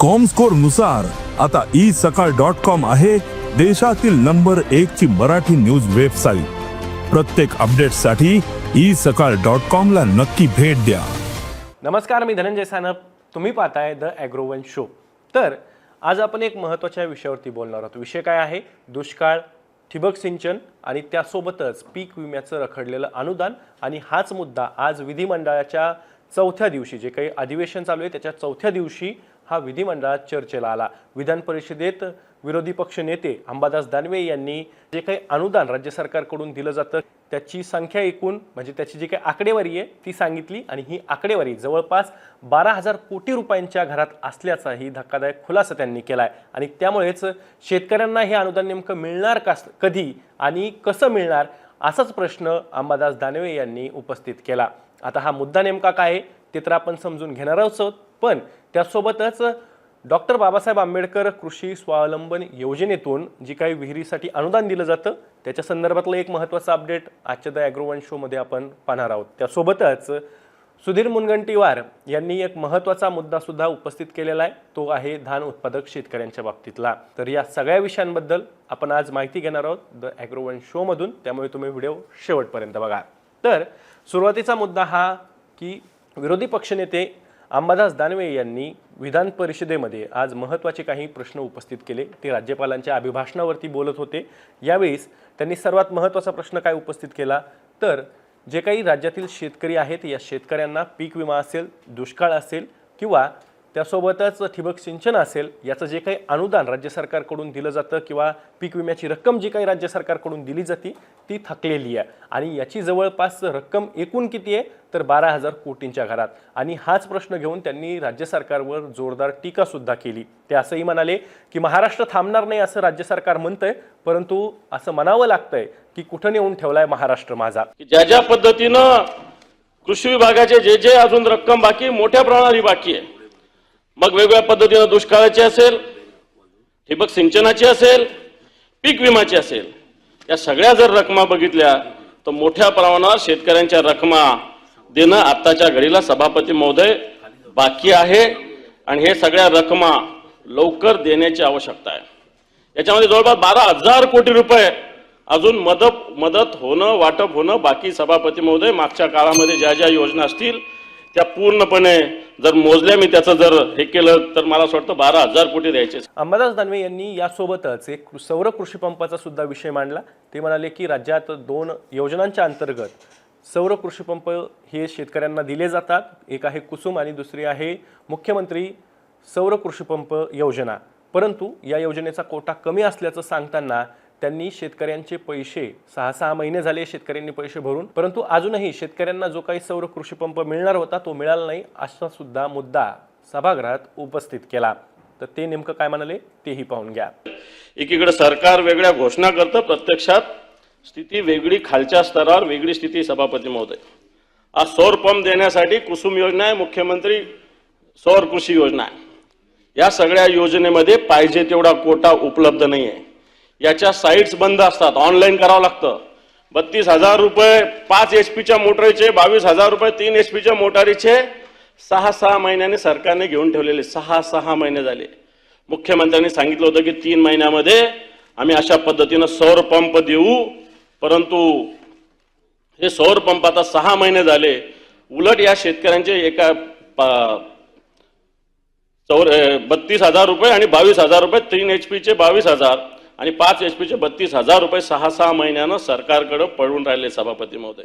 कॉमस्कोरनुसार आता ई सकाळ dot com आहे देशातील नंबर एक ची मराठी न्यूज वेबसाईट प्रत्येक अपडेटसाठी ई सकाळ डॉट कॉम ला नक्की भेट द्या. नमस्कार मी धनंजय सानप. तुम्ही पाहताय द ॲग्रोवन शो तर आज आपण एक महत्त्वाच्या विषयावरती बोलणार आहोत. विषय काय आहे? दुष्काळ ठिबक सिंचन आणि त्यासोबतच पीक विम्याचं रखडलेलं अनुदान आणि हाच मुद्दा आज विधिमंडळाच्या चौथ्या दिवशी जे काही अधिवेशन चालू आहे त्याच्या चौथ्या दिवशी हा विधिमंडळात चर्चेला आला. विधान परिषदेत विरोधी पक्ष नेते अंबादास दानवे यांनी जे काही अनुदान राज्य सरकारकडून दिलं जातं त्याची संख्या एकूण म्हणजे त्याची जी काही आकडेवारी आहे ती सांगितली आणि ही आकडेवारी जवळपास बारा हजार कोटी रुपयांच्या घरात असल्याचाही धक्कादायक खुलासा त्यांनी केला आहे आणि त्यामुळेच शेतकऱ्यांना हे अनुदान नेमकं मिळणार का कधी आणि कसं मिळणार असाच प्रश्न अंबादास दानवे यांनी उपस्थित केला. आता हा मुद्दा नेमका काय आहे ते तर आपण समजून घेणार आहोत पण त्यासोबतच डॉक्टर बाबासाहेब आंबेडकर कृषी स्वावलंबन योजनेतून जी काही विहिरीसाठी अनुदान दिलं जातं त्याच्या संदर्भातलं एक महत्त्वाचं अपडेट आजच्या द ॲग्रोवन शोमध्ये आपण पाहणार आहोत. त्यासोबतच सुधीर मुनगंटीवार यांनी एक महत्त्वाचा मुद्दासुद्धा उपस्थित केलेला आहे तो आहे धान उत्पादक शेतकऱ्यांच्या बाबतीतला. तर या सगळ्या विषयांबद्दल आपण आज माहिती घेणार आहोत द ॲग्रोवन शोमधून त्यामुळे तुम्ही व्हिडिओ शेवटपर्यंत बघा. तर सुरुवातीचा मुद्दा हा की विरोधी पक्षनेते अंबादास दानवे यांनी विधान परिषदेमध्ये आज महत्त्वाचे काही प्रश्न उपस्थित केले. ते राज्यपालांच्या अभिभाषणावरती बोलत होते. यावेळीस त्यांनी सर्वात महत्त्वाचा प्रश्न काय उपस्थित केला? तर जे काही राज्यातील शेतकरी आहेत या शेतकऱ्यांना पीक विमा असेल दुष्काळ असेल किंवा त्यासोबतच ठिबक सिंचन असेल याचं जे काही अनुदान राज्य सरकारकडून दिलं जातं किंवा पीक विम्याची रक्कम जी काही राज्य सरकारकडून दिली जाते ती थकलेली आहे. आणि याची जवळपास रक्कम एकूण किती आहे? तर बारा हजार कोटींच्या घरात. आणि हाच प्रश्न घेऊन त्यांनी राज्य सरकारवर जोरदार टीकासुद्धा केली. ते असंही म्हणाले की महाराष्ट्र थांबणार नाही असं राज्य सरकार म्हणतंय परंतु असं म्हणावं लागतंय की कुठं नेऊन ठेवलाय महाराष्ट्र माझा? ज्या ज्या पद्धतीनं कृषी विभागाचे जे जे अजून रक्कम बाकी मोठ्या प्रमाणात बाकी आहे. मग वेगवेगळ्या पद्धतीनं दुष्काळाची असेल ठिबक सिंचनाची असेल पीक विमाची असेल या सगळ्या जर रकमा बघितल्या तर मोठ्या प्रमाणावर शेतकऱ्यांच्या रकमा देणं आत्ताच्या घडीला सभापती महोदय बाकी आहे. आणि हे सगळ्या रकमा लवकर देण्याची आवश्यकता आहे. याच्यामध्ये जवळपास बारा हजार कोटी रुपये अजून मदत मदत होणं वाटप होणं बाकी सभापती महोदय मागच्या काळामध्ये ज्या ज्या योजना असतील त्या पूर्णपणे जर मोजल्या मी त्याचं जर हे केलं तर मला असं वाटतं बारा हजार कोटी द्यायचे. अंबादास दानवे यांनी यासोबतच एक सौर कृषी पंपाचा सुद्धा विषय मांडला. ते म्हणाले की राज्यात दोन योजनांच्या अंतर्गत सौर कृषी पंप हे शेतकऱ्यांना दिले जातात. एक आहे कुसुम आणि दुसरी आहे मुख्यमंत्री सौर कृषी पंप योजना. परंतु या योजनेचा कोटा कमी असल्याचं सांगताना त्यांनी शेतकऱ्यांचे पैसे सहा सहा महिने झाले शेतकऱ्यांनी पैसे भरून परंतु अजूनही शेतकऱ्यांना जो काही सौर कृषी पंप मिळणार होता तो मिळाला नाही असा सुद्धा मुद्दा सभागृहात उपस्थित केला. तर ते नेमकं काय म्हणाले तेही पाहून घ्या. एकीकडे सरकार वेगळ्या घोषणा करतं प्रत्यक्षात स्थिती वेगळी खालच्या स्तरावर वेगळी स्थिती सभापती महोदय. आज सौर पंप देण्यासाठी कुसुम योजना आहे मुख्यमंत्री सौर कृषी योजना आहे. या सगळ्या योजनेमध्ये पाहिजे तेवढा कोटा उपलब्ध नाही आहे याच्या साईट्स बंद असतात. ऑनलाईन करावं लागतं. बत्तीस हजार रुपये पाच एच पीच्या मोटरीचे बावीस हजार रुपये तीन एच पीच्या मोटारीचे सहा सहा महिन्याने सरकारने घेऊन ठेवलेले. सहा सहा महिने झाले. मुख्यमंत्र्यांनी सांगितलं होतं की तीन महिन्यामध्ये आम्ही अशा पद्धतीनं सौर पंप देऊ. परंतु हे सौर पंप आता सहा महिने झाले. उलट या शेतकऱ्यांचे एका पा- चौर बत्तीस हजार रुपये आणि बावीस हजार रुपये तीन एच पीचे बावीस हजार. आणि पाच एच पीचे बत्तीस हजार रुपये सहा सहा महिन्यानं सरकारकडं पडून राहिले सभापती महोदय.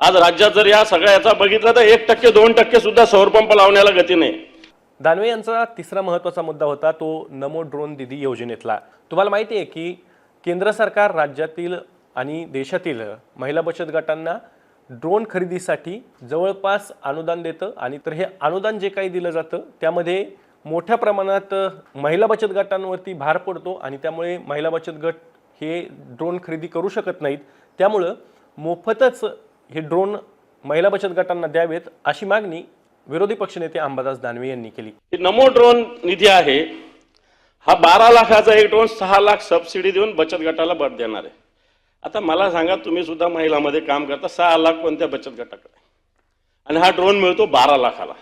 आज राज्यात जर या सगळ्या याचा बघितलं तर एक टक्के दोन टक्के सुद्धा सौरपंप लावण्याला गती नाही. दानवे यांचा तिसरा महत्त्वाचा मुद्दा होता तो नमो ड्रोन दिदी योजनेतला. तुम्हाला माहिती आहे की केंद्र सरकार राज्यातील आणि देशातील महिला बचत गटांना ड्रोन खरेदीसाठी जवळपास अनुदान देतं आणि तर हे अनुदान जे काही दिलं जातं त्यामध्ये मोठ्या प्रमाणात महिला बचत गटांवरती भार पडतो आणि त्यामुळे महिला बचत गट हे ड्रोन खरेदी करू शकत नाहीत. त्यामुळं मोफतच हे ड्रोन महिला बचत गटांना द्यावेत अशी मागणी विरोधी पक्षनेते अंबादास दानवे यांनी केली. नमो ड्रोन निधी आहे. हा बारा लाखाचा एक ड्रोन सहा लाख सबसिडी देऊन बचत गटाला बट देणार आहे. आता मला सांगा तुम्ही सुद्धा महिलामध्ये काम करता सहा लाख कोणत्या बचत गटाकडे? आणि हा ड्रोन मिळतो बारा लाखाला.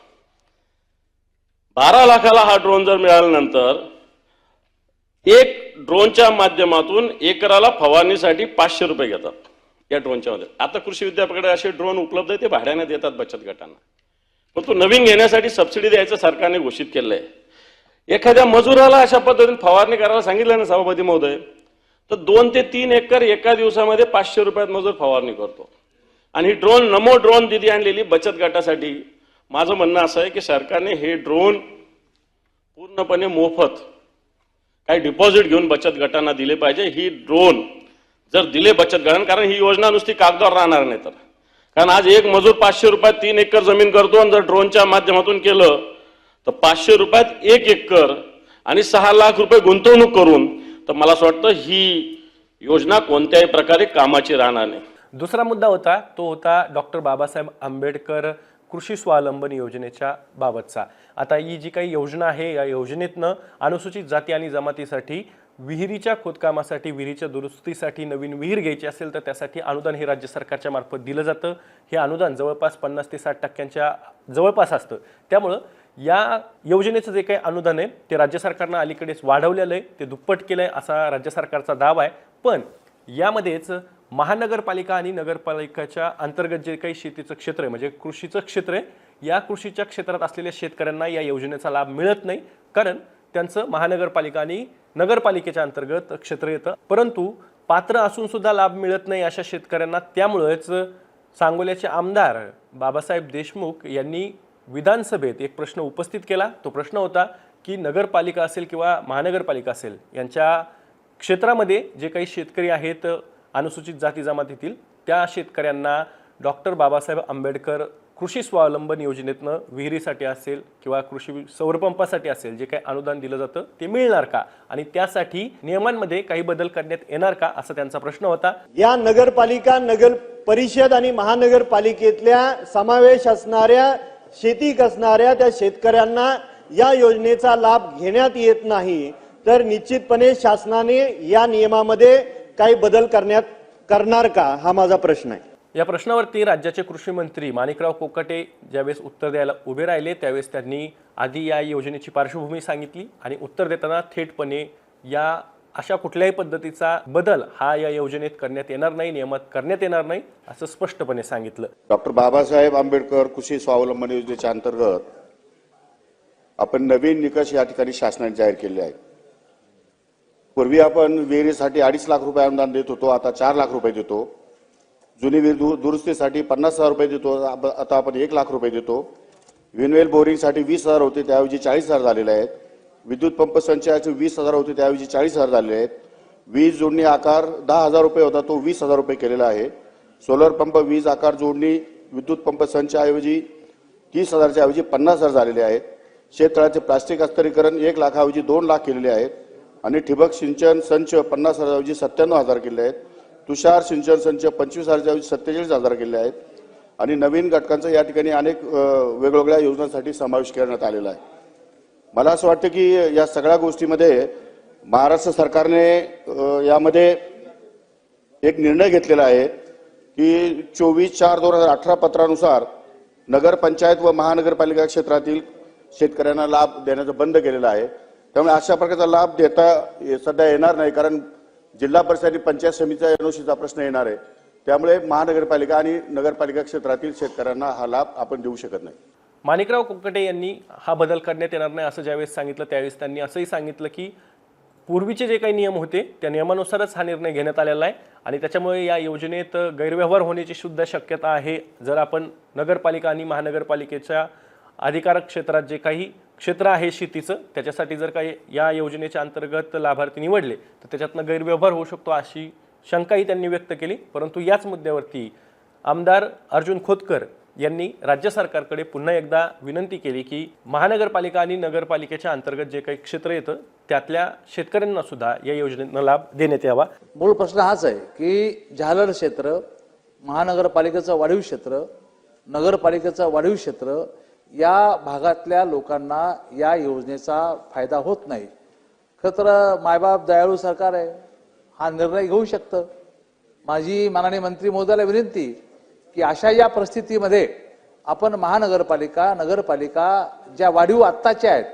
बारा लाखाला हा ड्रोन जर मिळाल्यानंतर एक ड्रोनच्या माध्यमातून एकराला फवारणीसाठी पाचशे रुपये घेतात या ड्रोनच्या मध्ये. आता कृषी विद्यापीठाकडे असे ड्रोन उपलब्ध आहे ते भाड्याने देतात बचत गटांना. परंतु नवीन घेण्यासाठी सबसिडी द्यायचं सरकारने घोषित केलं आहे एखाद्या मजुराला अशा पद्धतीने फवारणी करायला सांगितलं ना सभापती महोदय तर दोन ते तीन एकर एका दिवसामध्ये पाचशे रुपयात मजूर फवारणी करतो. आणि ही ड्रोन नमो ड्रोन दिदी आणलेली बचत गटासाठी माझं म्हणणं असं आहे की सरकारने हे ड्रोन पूर्णपणे मोफत काही डिपॉझिट घेऊन बचत गटांना दिले पाहिजे. ही ड्रोन जर दिले बचत गटांना कारण ही योजना नुसती कागदावर राहणार नाही तर. कारण आज एक मजूर पाचशे रुपयात तीन एकर जमीन करतो आणि जर ड्रोनच्या माध्यमातून केलं तर पाचशे रुपयात एक एकर आणि सहा लाख रुपये गुंतवणूक करून तर मला असं वाटतं ही योजना कोणत्याही प्रकारे कामाची राहणार नाही. दुसरा मुद्दा होता तो होता डॉक्टर बाबासाहेब आंबेडकर कृषी स्वावलंबन योजनेच्या बाबतचा. आता ही जी काही योजना आहे या योजनेतनं अनुसूचित जाती आणि जमातीसाठी विहिरीच्या खोदकामासाठी विहिरीच्या दुरुस्तीसाठी नवीन विहीर घ्यायची असेल तर त्यासाठी अनुदान हे राज्य सरकारच्या मार्फत दिलं जातं. हे अनुदान जवळपास पन्नास ते साठ टक्क्यांच्या जवळपास असतं. त्यामुळं या योजनेचं जे काही अनुदान आहे ते राज्य सरकारनं अलीकडेच वाढवलेलं आहे. ते दुप्पट केलं आहे असा राज्य सरकारचा दावा आहे. पण यामध्येच महानगरपालिका आणि नगरपालिकाच्या अंतर्गत जे काही शेतीचं क्षेत्र आहे म्हणजे कृषीचं क्षेत्र आहे या कृषीच्या क्षेत्रात असलेल्या शेतकऱ्यांना या योजनेचा लाभ मिळत नाही. कारण त्यांचं महानगरपालिका आणि नगरपालिकेच्या अंतर्गत क्षेत्र येतं. परंतु पात्र असून सुद्धा लाभ मिळत नाही अशा शेतकऱ्यांना. त्यामुळंच सांगोल्याचे आमदार बाबासाहेब देशमुख यांनी विधानसभेत एक प्रश्न उपस्थित केला. तो प्रश्न होता की नगरपालिका असेल किंवा महानगरपालिका असेल यांच्या क्षेत्रामध्ये जे काही शेतकरी आहेत अनुसूचित जाती जमातीतील त्या शेतकऱ्यांना डॉक्टर बाबासाहेब आंबेडकर कृषी स्वावलंबन योजनेतनं विहिरीसाठी असेल किंवा कृषी सौरपंपासाठी असेल जे काही अनुदान दिलं जातं ते मिळणार का? आणि त्यासाठी नियमांमध्ये काही बदल करण्यात येणार का? असा त्यांचा प्रश्न होता. या नगरपालिका नगर परिषद आणि महानगरपालिकेतल्या समावेश असणाऱ्या शेती असणाऱ्या त्या शेतकऱ्यांना या योजनेचा लाभ घेण्यात येत नाही. तर निश्चितपणे शासनाने या नियमामध्ये काही बदल करण्यात करणार का हा माझा प्रश्न आहे. या प्रश्नावरती राज्याचे कृषी मंत्री माणिकराव कोकाटे ज्यावेळेस उत्तर द्यायला उभे राहिले त्यावेळेस त्यांनी आधी या योजनेची पार्श्वभूमी सांगितली आणि उत्तर देताना थेटपणे या अशा कुठल्याही पद्धतीचा बदल हा या योजनेत करण्यात येणार नाही नियमात करण्यात येणार नाही असं स्पष्टपणे सांगितलं. डॉक्टर बाबासाहेब आंबेडकर कृषी स्वावलंबन योजनेच्या अंतर्गत आपण नवीन निकष या ठिकाणी शासनाने जाहीर केले आहेत. पूर्वी आपण विहिरीसाठी अडीच लाख रुपये अनुदान देत होतो आता चार लाख रुपये देतो. जुनी विहीर दु- दुरुस्तीसाठी पन्नास हजार रुपये देतो आता आपण एक लाख रुपये देतो. विनवेल बोरिंगसाठी वीस हजार होते त्याऐवजी चाळीस हजार झालेले आहेत. विद्युत पंप संचयाचे वीस हजार होते त्याऐवजी चाळीस हजार झालेले आहेत. वीज जोडणी आकार दहा हजार रुपये होता तो वीस हजार रुपये केलेला आहे. सोलर पंप वीज आकार जोडणी विद्युत पंप संचाऐवजी तीस हजारच्या ऐवजी पन्नास हजार झालेले आहेत. शेततळाचे प्लास्टिक अस्तरीकरण एक लाखाऐवजी दोन लाख केलेले आहेत. आणि ठिबक सिंचन संच पन्नास हजारऐवजी सत्त्याण्णव हजार केले आहेत. तुषार सिंचन संच पंचवीस हजारऐवजी सत्तेचाळीस हजार केले आहेत. आणि नवीन घटकांचा या ठिकाणी अनेक वेगवेगळ्या योजनांसाठी समावेश करण्यात आलेला आहे. मला असं वाटतं की या सगळ्या गोष्टीमध्ये महाराष्ट्र सरकारने यामध्ये एक निर्णय घेतलेला आहे की चोवीस चार दोन हजार अठरा पत्रानुसार नगरपंचायत व महानगरपालिका क्षेत्रातील शेतकऱ्यांना लाभ देण्याचं बंद केलेलं आहे. त्यामुळे अशा प्रकारचा लाभ देता ये- सध्या येणार नाही कारण जिल्हा परिषद आणि पंचायत समितीचा एनओसीचा प्रश्न येणार आहे. त्यामुळे महानगरपालिका आणि नगरपालिका क्षेत्रातील शेतकऱ्यांना हा लाभ आपण देऊ शकत नाही. माणिकराव कुकटे यांनी हा बदल करण्यात येणार नाही असं ज्यावेळेस सांगितलं त्यावेळेस त्यांनी असंही सांगितलं की पूर्वीचे जे काही नियम होते त्या नियमानुसारच हा निर्णय घेण्यात आलेला आहे आणि त्याच्यामुळे या योजनेत गैरव्यवहार होण्याची सुद्धा शक्यता आहे. जर आपण नगरपालिका आणि महानगरपालिकेच्या अधिकारक क्षेत्रात जे काही क्षेत्र आहे शेतीचं त्याच्यासाठी जर काही या योजनेच्या अंतर्गत लाभार्थी निवडले तर त्याच्यातनं गैरव्यवहार होऊ शकतो अशी शंकाही त्यांनी व्यक्त केली. परंतु याच मुद्द्यावरती आमदार अर्जुन खोतकर यांनी राज्य सरकारकडे पुन्हा एकदा विनंती केली की महानगरपालिका आणि नगरपालिकेच्या अंतर्गत जे काही क्षेत्र येतं त्यातल्या शेतकऱ्यांना सुद्धा या योजनेनं लाभ देण्यात यावा. मूळ प्रश्न हाच आहे की झालर क्षेत्र महानगरपालिकेचं वाढीव क्षेत्र नगरपालिकेचं वाढीव क्षेत्र या भागातल्या लोकांना या योजनेचा फायदा होत नाही. खरं तर मायबाप दयाळू सरकार आहे. हा निर्णय घेऊ शकतं. माझी माननीय मंत्री महोदयाला विनंती की अशा या परिस्थितीमध्ये आपण महानगरपालिका नगरपालिका ज्या वाढीव आत्ताच्या आहेत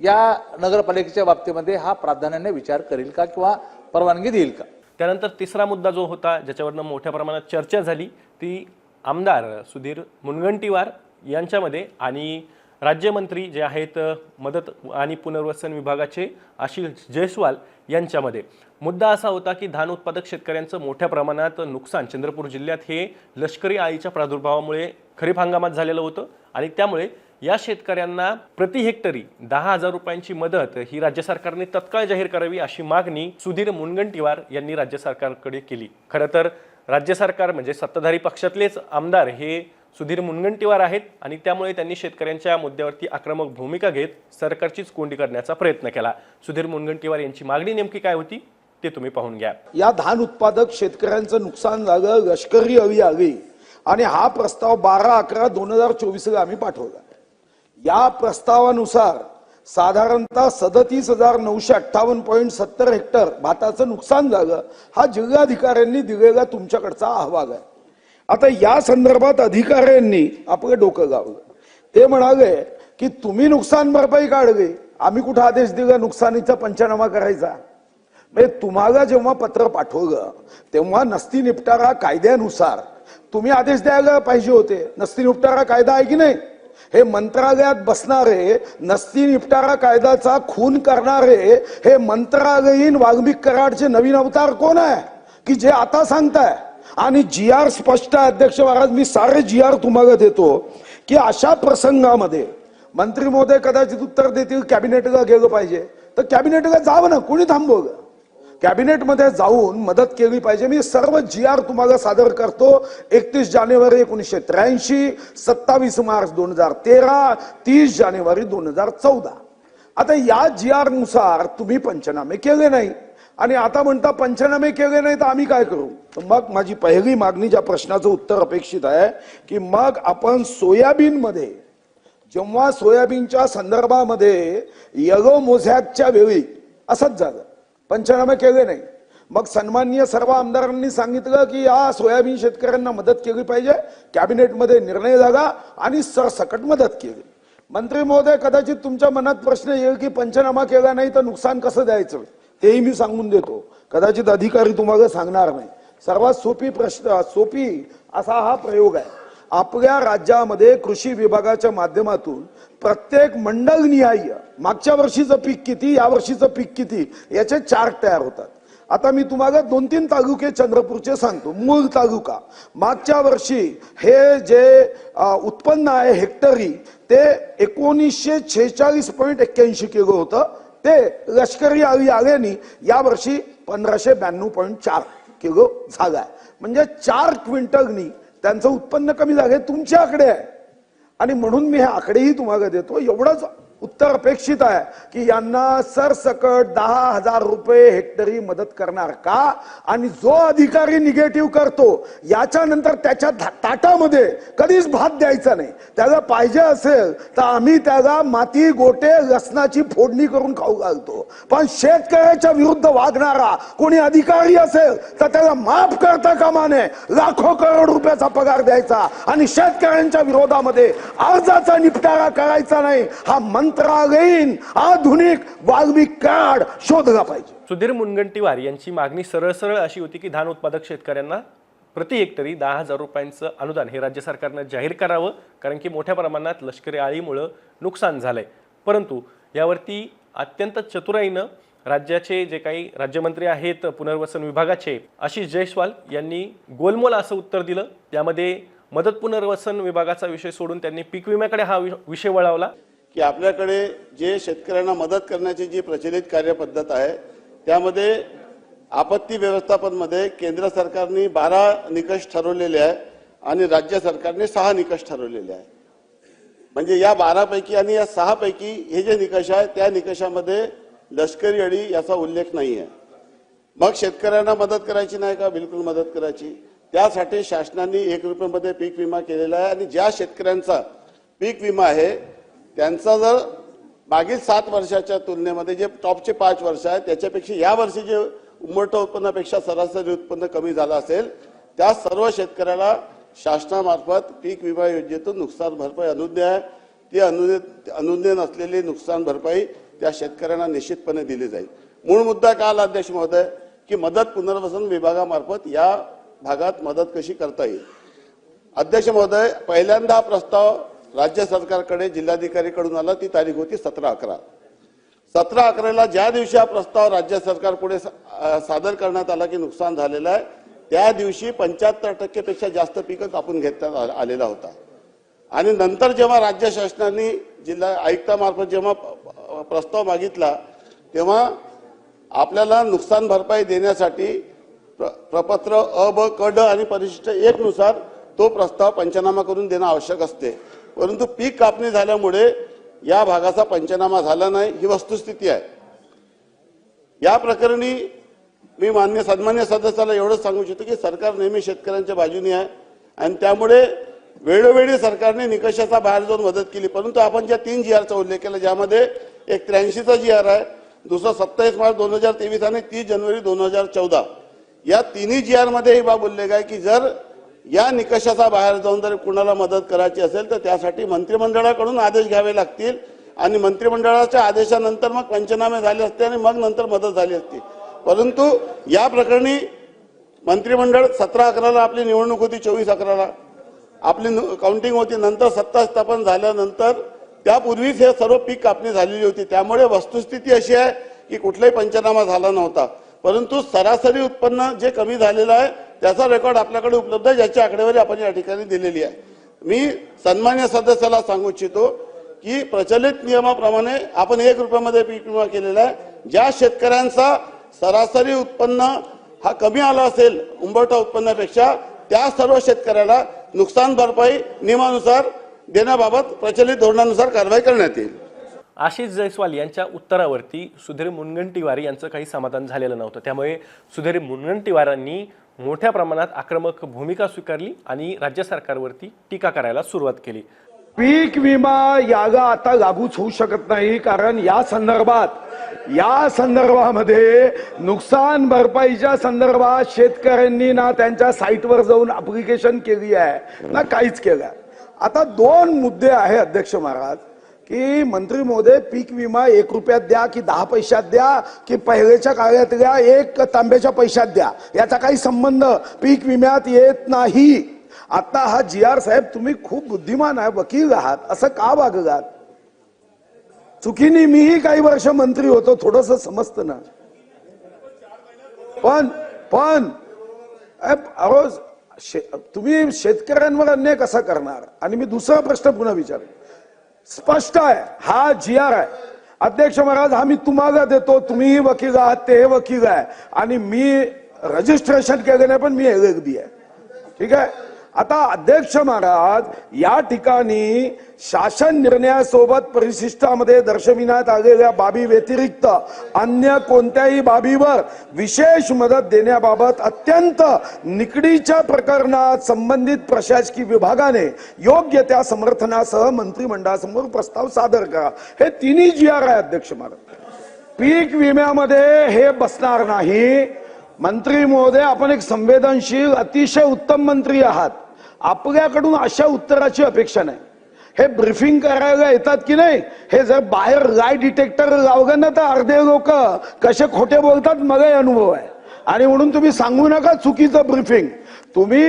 या नगरपालिकेच्या बाबतीमध्ये हा प्राधान्याने विचार करेल का किंवा परवानगी देईल का? त्यानंतर तिसरा मुद्दा जो होता ज्याच्यावरनं मोठ्या प्रमाणात चर्चा झाली ती आमदार सुधीर मुनगंटीवार यांच्यामध्ये आणि राज्यमंत्री जे आहेत मदत आणि पुनर्वसन विभागाचे आशिष जयस्वाल यांच्यामध्ये. मुद्दा असा होता की धान उत्पादक शेतकऱ्यांचं मोठ्या प्रमाणात नुकसान चंद्रपूर जिल्ह्यात हे लष्करी आळीच्या प्रादुर्भावामुळे खरीप हंगामात झालेलं होतं आणि त्यामुळे या शेतकऱ्यांना प्रति हेक्टरी दहा हजार रुपयांची मदत ही राज्य सरकारने तत्काळ जाहीर करावी अशी मागणी सुधीर मुनगंटीवार यांनी राज्य सरकारकडे केली. खरं तर राज्य सरकार म्हणजे सत्ताधारी पक्षातलेच आमदार हे सुधीर मुनगंटीवार आहेत आणि त्यामुळे त्यांनी शेतकऱ्यांच्या मुद्द्यावरती आक्रमक भूमिका घेत सरकारचीच कोंडी करण्याचा प्रयत्न केला. सुधीर मुनगंटीवार यांची मागणी नेमकी काय होती ते तुम्ही पाहून घ्या. या धान उत्पादक शेतकऱ्यांचं नुकसान झालं लष्करी अळी आली आणि हा प्रस्ताव बारा अकरा दोन हजार चोवीसला आम्ही पाठवला. या प्रस्तावानुसार साधारणतः सदतीस हजार नऊशे अठ्ठावन्न पॉईंट सत्तर हेक्टर भाताचं नुकसान झालं हा जिल्हाधिकाऱ्यांनी दिलेला तुमच्याकडचा अहवाल आहे. आता या संदर्भात अधिकाऱ्यांनी आपलं डोकं गावलं. ते म्हणाले की तुम्ही नुकसान भरपाई काढली. आम्ही कुठं आदेश दिला? नुकसानीचा पंचनामा करायचा. म्हणजे तुम्हाला जेव्हा पत्र पाठवलं तेव्हा नसती निपटारा कायद्यानुसार. तुम्ही आदेश द्यायला पाहिजे होते. नसती निपटारा कायदा आहे की नाही? हे मंत्रालयात बसणारे नसती निपटारा कायद्याचा खून करणारे हे मंत्रालयीन वाल्मिक कराडचे नवीन अवतार कोण आहे? की जे आता सांगताय? आणि जी आर स्पष्ट अध्यक्ष महाराज मी सारे जी आर तुम्हाला देतो की अशा प्रसंगामध्ये मंत्री महोदय कदाचित उत्तर देतील कॅबिनेटला गेलं पाहिजे. तर कॅबिनेटला जावं ना कोणी थांबवलं कॅबिनेटमध्ये जाऊन मदत केली पाहिजे. मी सर्व जी आर तुम्हाला सादर करतो. एकतीस जानेवारी एकोणीसशे त्र्याऐंशी सत्तावीस मार्च दोन हजार तेरा तीस जानेवारी दोन हजार चौदा. आता या जी आरनुसार तुम्ही पंचनामे केले नाही. आणि आता म्हणता पंचनामे केले नाही तर आम्ही काय करू? तर मग माझी पहिली मागणी ज्या प्रश्नाचं उत्तर अपेक्षित आहे की मग आपण सोयाबीनमध्ये जेव्हा सोयाबीनच्या संदर्भामध्ये यलो मोझॅकच्या वेळी असंच झालं. पंचनामे केले नाही. मग सन्माननीय सर्व आमदारांनी सांगितलं की या सोयाबीन शेतकऱ्यांना मदत केली पाहिजे कॅबिनेटमध्ये निर्णय झाला आणि सरसकट मदत केली. मंत्री महोदय कदाचित तुमच्या मनात प्रश्न येईल की पंचनामा केला नाही तर नुकसान कसं द्यायचं? तेही मी सांगून देतो. कदाचित अधिकारी तुम्हाला सांगणार नाही. सर्वात सोपी प्रश्न सोपी असा हा प्रयोग आहे. आपल्या राज्यामध्ये कृषी विभागाच्या माध्यमातून प्रत्येक मंडल निहाय मागच्या वर्षीचं पीक किती या वर्षीचं पीक किती याचे चार्ट तयार होतात. आता मी तुम्हाला दोन तीन तालुके चंद्रपूरचे सांगतो. मूळ तालुका. मागच्या वर्षी हे जे उत्पन्न आहे हेक्टरी ते एकोणीसशे छेचाळीस पॉईंट एक्क्याऐंशी किलो होतं. ते लष्करी आली आल्याने यावर्षी पंधराशे ब्याण्णव पॉईंट चार किलो झालाय म्हणजे चार क्विंटलनी त्यांचं उत्पन्न कमी झालं. तुमच्या आकडे आहे. आणि म्हणून मी हे आकडेही तुम्हाला देतो. एवढंच उत्तर अपेक्षित आहे की यांना सरसकट दहा हजार रुपये हेक्टरी मदत करणार का? आणि जो अधिकारी निगेटिव्ह करतो याच्यानंतर त्याच्या ताटामध्ये कधीच भात द्यायचा नाही. त्याला पाहिजे असेल तर आम्ही त्याला माती गोटे लसणाची फोडणी करून खाऊ घालतो. पण शेतकऱ्याच्या विरुद्ध वागणारा कोणी अधिकारी असेल तर त्याला माफ करता कामा नये. लाखो करोड रुपयाचा पगार द्यायचा आणि शेतकऱ्यांच्या विरोधामध्ये अर्जाचा निपटारा करायचा नाही. हा मंत्रालयीन आधुनिक वाल्मिक कार्ड शोधला पाहिजे. सुधीर मुनगंटीवार यांची मागणी सरळ सरळ अशी होती की धान उत्पादक शेतकऱ्यांना प्रति हेक्टरी दहा हजार रुपयांचं अनुदान हे राज्य सरकारनं जाहीर करावं कारण की मोठ्या प्रमाणात लष्करी आळीमुळं नुकसान झालंय. परंतु यावरती अत्यंत चतुराईनं राज्याचे जे काही राज्यमंत्री आहेत पुनर्वसन विभागाचे आशिष जयस्वाल यांनी गोलमोल असं उत्तर दिलं. त्यामध्ये मदत पुनर्वसन विभागाचा विषय सोडून त्यांनी पीक विम्याकडे हा विषय वळवला. की आपल्याकडे जे शेतकऱ्यांना मदत करण्याची जी प्रचलित कार्यपद्धत आहे त्यामध्ये आपत्ती व्यवस्थापनमध्ये केंद्र सरकारने बारा निकष ठरवलेले आहे आणि राज्य सरकारने सहा निकष ठरवलेले आहे. म्हणजे या बारापैकी आणि या सहापैकी हे जे निकष आहे त्या निकषामध्ये लष्करी अडी याचा उल्लेख नाही आहे मग शेतकऱ्यांना मदत करायची नाही का? बिलकुल मदत करायची. त्यासाठी शासनाने एक रुपयामध्ये पीक विमा केलेला आहे आणि ज्या शेतकऱ्यांचा पीक विमा आहे त्यांचा जर मागील सात वर्षाच्या तुलनेमध्ये जे टॉपचे पाच वर्ष आहेत त्याच्यापेक्षा या वर्षी जे उमटं उत्पन्नापेक्षा सरासरी उत्पन्न कमी झालं असेल त्या सर्व शेतकऱ्याला शासनामार्फत पीक विमा योजनेतून नुकसान भरपाई अनुज्ञा आहे. ती अनुज्ञे अनुज्ञे नसलेली नुकसान भरपाई त्या शेतकऱ्यांना निश्चितपणे दिली जाईल. मूळ मुद्दा काल आला अध्यक्ष महोदय? की मदत पुनर्वसन विभागामार्फत या भागात मदत कशी करता येईल? अध्यक्ष महोदय पहिल्यांदा हा प्रस्ताव राज्य सरकारकडे जिल्हाधिकारीकडून आला ती तारीख होती सतरा अकरा. सतरा अकराला ज्या दिवशी हा प्रस्ताव राज्य सरकार पुढे सा- सादर करण्यात आला की नुकसान झालेलं आहे त्या दिवशी पंच्याहत्तर टक्केपेक्षा जास्त पिकं कापून घेण्यात आ- आलेला होता. आणि नंतर जेव्हा राज्य शासनाने जिल्हा आयुक्तामार्फत जेव्हा प्रस्ताव मागितला तेव्हा आपल्याला नुकसान भरपाई देण्यासाठी प्र- प्रपत्र अ ब क ड आणि परिशिष्ट एकनुसार तो प्रस्ताव पंचनामा करून देणं आवश्यक असते. परंतु पीक कापणी झाल्यामुळे या भागाचा पंचनामा झाला नाही ही वस्तुस्थिती आहे. या प्रकरणी मी मान्य सन्मान्य सदस्याला एवढंच सांगू इच्छितो की सरकार नेहमी शेतकऱ्यांच्या बाजूने आहे आणि त्यामुळे वेळोवेळी सरकारने निकषाचा बाहेर जाऊन मदत केली. परंतु आपण ज्या तीन जी आरचा उल्लेख केला ज्यामध्ये एक त्र्याऐंशीचा जी आर आहे दुसरा सत्तावीस मार्च दोन हजार तेवीस आणि तीस जानेवारी दोन हजार चौदा. या तिन्ही जी आरमध्ये ही बाब उल्लेख आहे की जर या निकषाचा बाहेर जाऊन जर कुणाला मदत करायची असेल तर त्यासाठी मंत्रिमंडळाकडून आदेश घ्यावे लागतील. आणि मंत्रिमंडळाच्या आदेशानंतर मग पंचनामे झाले असते आणि मग नंतर मदत झाली असती. परंतु या प्रकरणी मंत्रिमंडळ सतरा अकराला आपली निवडणूक होती चोवीस अकराला. आपली नु- काउंटिंग होती नंतर सत्ता स्थापन झाल्यानंतर त्यापूर्वीच हे सर्व पीक कापणी झालेली होती. त्यामुळे वस्तुस्थिती अशी आहे की कुठलाही पंचनामा झाला नव्हता. परंतु सरासरी उत्पन्न जे कमी झालेलं आहे त्याचा रेकॉर्ड आपल्याकडे उपलब्ध आहे ज्याची आकडेवारी आपण या ठिकाणी दिलेली आहे. मी सन्मान्य सदस्याला सांगू इच्छितो की प्रचलित नियमाप्रमाणे आपण एक रुपयामध्ये पीक विमा केलेला आहे. ज्या शेतकऱ्यांचा सरासरी उत्पन्न हा कमी आला असेल उंबरठा उत्पन्नापेक्षा त्या सर्व शेतकऱ्याला नुकसान भरपाई नियमानुसार देण्याबाबत प्रचलित धोरणानुसार कारवाई करण्यात येईल. आशिष जयस्वाल यांच्या उत्तरावरती सुधीर मुनगंटीवार यांचं काही समाधान झालेलं नव्हतं. त्यामुळे सुधीर मुनगंटीवारांनी मोठ्या प्रमाणात आक्रमक भूमिका स्वीकारली आणि राज्य सरकारवरती टीका करायला सुरुवात केली पीक विमा यागा आता लागूच होऊ शकत नाही कारण या संदर्भात या संदर्भामध्ये नुकसान भरपाईच्या संदर्भात शेतकऱ्यांनी ना त्यांच्या साईटवर जाऊन अप्लिकेशन केली आहे ना काहीच केलं आहे. आता दोन मुद्दे आहे अध्यक्ष महाराज की मंत्री महोदय पीक विमा एक रुपयात द्या की दहा पैशात द्या की पहिल्याच्या काळातल्या एक तांब्याच्या पैशात द्या. याचा काही संबंध पीक विम्यात येत नाही. आता हा जी आर साहेब तुम्ही खूप बुद्धिमान आहे वकील आहात. असं का वागलात? चुकीने मीही काही वर्ष मंत्री होतो थोडस समजतं ना. पण पण अरोज शे- तुम्ही शेतकऱ्यांवर अन्याय कसा करणार? आणि मी दुसरा प्रश्न पुन्हा विचार स्पष्ट आहे. हा जी आर आहे. अध्यक्ष महाराज हा मी तुम्हाला देतो. तुम्हीही वकील आहात ते वकील आहे. आणि मी रजिस्ट्रेशन केले नाही पण मी एल आहे. ठीक आहे? आता अध्यक्ष महाराज या ठिकाणी शासन निर्णयासोबत परिशिष्टामध्ये दर्शविण्यात आलेल्या बाबी व्यतिरिक्त अन्य कोणत्याही बाबीवर विशेष मदत देण्याबाबत अत्यंत निकडीच्या प्रकरणात संबंधित प्रशासकीय विभागाने योग्य त्या समर्थनासह मंत्रिमंडळासमोर प्रस्ताव सादर करा. हे तिन्ही जी आर आहे अध्यक्ष महाराज. पीक विम्यामध्ये हे बसणार नाही. मंत्री महोदय आपण एक संवेदनशील अतिशय उत्तम मंत्री आहात. आपल्याकडून अशा उत्तराची अपेक्षा नाही. हे ब्रिफिंग करायला येतात की नाही हे जर बाहेर लाय डिटेक्टर लावलं ना तर अर्धे लोक कसे खोटे बोलतात मलाही अनुभव आहे. आणि म्हणून तुम्ही सांगू नका चुकीचं ब्रिफिंग तुम्ही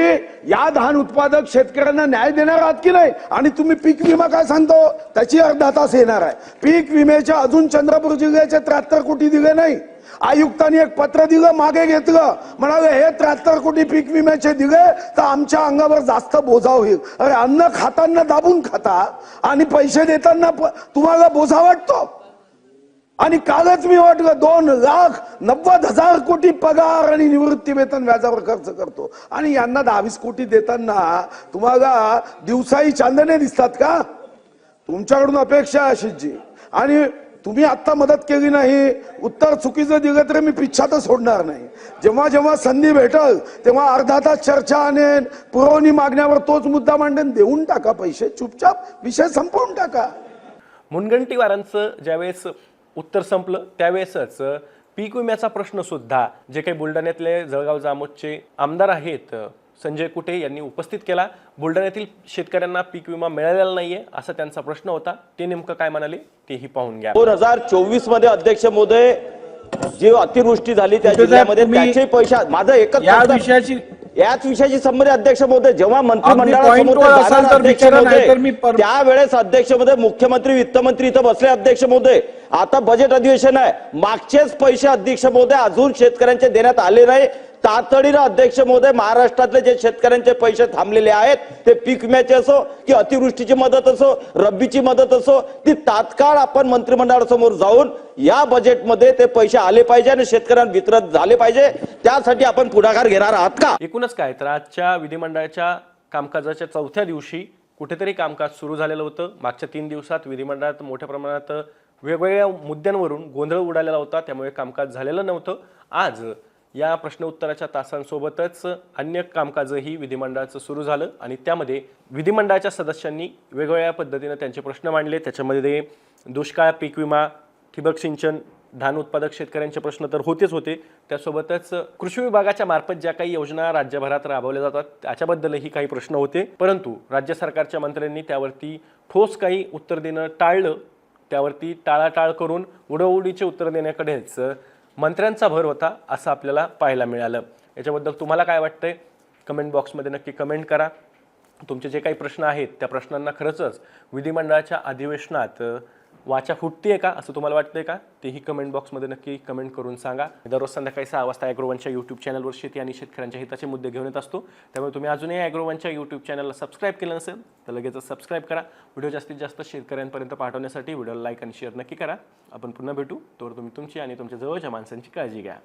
या धान उत्पादक शेतकऱ्यांना न्याय देणार आहात की नाही? आणि तुम्ही पीक विमा काय सांगतो? त्याची अर्धा तास येणार आहे. पीक विम्याच्या अजून चंद्रपूर जिल्ह्याचे त्र्याहत्तर कोटी दिले नाही. आयुक्तांनी एक पत्र दिलं मागे घेतलं. म्हणाले हे त्र्याहत्तर कोटी पीक विम्याचे दिले तर आमच्या अंगावर जास्त बोजा होईल. अरे अन्न खाताना दाबून खाता आणि पैसे देताना प- तुम्हाला बोजा वाटतो? आणि कालच मी वाटलं दोन लाख नव्वद हजार कोटी पगार आणि निवृत्ती वेतन व्याजावर खर्च करतो. आणि यांना दहावीस कोटी देताना तुम्हाला दिवसाही चांदणे दिसतात का? तुमच्याकडून अपेक्षा आहे अशीची आणि तुम्ही आत्ता मदत केली नाही उत्तर चुकीचं दिलं तरी मी पिच्छातच सोडणार नाही. जेव्हा जेव्हा संधी भेटल तेव्हा अर्धा तास चर्चा आणेन पुरवणी मागण्यावर तोच मुद्दा मांडेन देऊन टाका पैसे चुपचाप विषय संपवून टाका. मुनगंटीवारांचं ज्यावेळेस उत्तर संपलं त्यावेळेसच पीक विम्याचा प्रश्न सुद्धा जे काही बुलढाण्यातले जळगाव जामोदचे आमदार आहेत संजय कुटे यांनी उपस्थित केला. बुलढाण्यातील शेतकऱ्यांना पीक विमा मिळालेला नाहीये असा त्यांचा प्रश्न होता. ते नेमकं काय म्हणाले तेही पाहून घ्या. दोन हजार चोवीसमध्ये अध्यक्ष महोदय जी अतिवृष्टी झाली त्या जिल्ह्यामध्ये त्याचे पैसे माझं एकच या विषयाची याच विषयाची संबंधित अध्यक्ष महोदय जेव्हा मंत्रिमंडळासमोर त्यावेळेस अध्यक्ष महोदय मुख्यमंत्री वित्तमंत्री इथं बसले अध्यक्ष महोदय आता बजेट अधिवेशन आहे. मागचेच पैसे अध्यक्ष महोदय अजून शेतकऱ्यांचे देण्यात आले नाही. तातडीनं अध्यक्ष महोदय महाराष्ट्रातले जे शेतकऱ्यांचे पैसे थांबलेले आहेत ते पीक विम्याचे असो की अतिवृष्टीची मदत असो रब्बीची मदत असो ती तात्काळ आपण मंत्रिमंडळासमोर जाऊन या बजेटमध्ये ते पैसे आले पाहिजे आणि शेतकऱ्यांना वितरण झाले पाहिजे. त्यासाठी आपण पुढाकार घेणार आहात का? एकूणच काय तर आजच्या विधिमंडळाच्या कामकाजाच्या चौथ्या दिवशी कुठेतरी कामकाज सुरू झालेलं होतं. मागच्या तीन दिवसात विधिमंडळात मोठ्या प्रमाणात वेगवेगळ्या मुद्द्यांवरून गोंधळ उडालेला होता त्यामुळे कामकाज झालेलं नव्हतं. आज या प्रश्न उत्तराच्या तासांसोबतच अन्य कामकाजही विधिमंडळाचं सुरू झालं आणि त्यामध्ये विधिमंडळाच्या सदस्यांनी वेगवेगळ्या पद्धतीनं त्यांचे प्रश्न मांडले. त्याच्यामध्ये दुष्काळ पीक विमा ठिबक सिंचन धान उत्पादक शेतकऱ्यांचे प्रश्न तर होतेच होते. त्यासोबतच कृषी विभागाच्या मार्फत ज्या काही योजना राज्यभरात राबवल्या जातात त्याच्याबद्दलही काही प्रश्न होते. परंतु राज्य सरकारच्या मंत्र्यांनी त्यावरती ठोस काही उत्तर देणं टाळलं. त्यावरती टाळाटाळ करून उडवउडीचे उत्तर देण्याकडेच मंत्र्यांचा भर होता असं आपल्याला पाहायला मिळालं. याच्याबद्दल तुम्हाला काय वाटतंय? कमेंट बॉक्समध्ये नक्की कमेंट करा. तुमचे जे काही प्रश्न आहेत त्या प्रश्नांना खरंचच विधिमंडळाच्या अधिवेशनात वाचा फुटते का? असं तुम्हाला वाटतंय का? तेही कमेंट बॉक्समध्ये नक्की कमेंट करून सांगा. दररोज संध्याकाळी सहा वाजता ॲग्रोवनच्या यूट्यूब चॅनलवर शेती आणि शेतकऱ्यांच्या हिताचे मुद्दे घेऊन येत असतो. त्यामुळे तुम्ही अजूनही ॲग्रोवनच्या यूट्यूब चॅनलला सबस्क्राईब केलं नसेल तर लगेच सबस्क्राईब करा. व्हिडिओ जास्तीत जास्त शेतकऱ्यांपर्यंत पाठवण्यासाठी व्हिडिओला लाईक आणि शेअर नक्की करा. आपण पुन्हा भेटू. तोवर तुम्ही तुमची आणि तुमच्या जवळच्या माणसांची काळजी घ्या.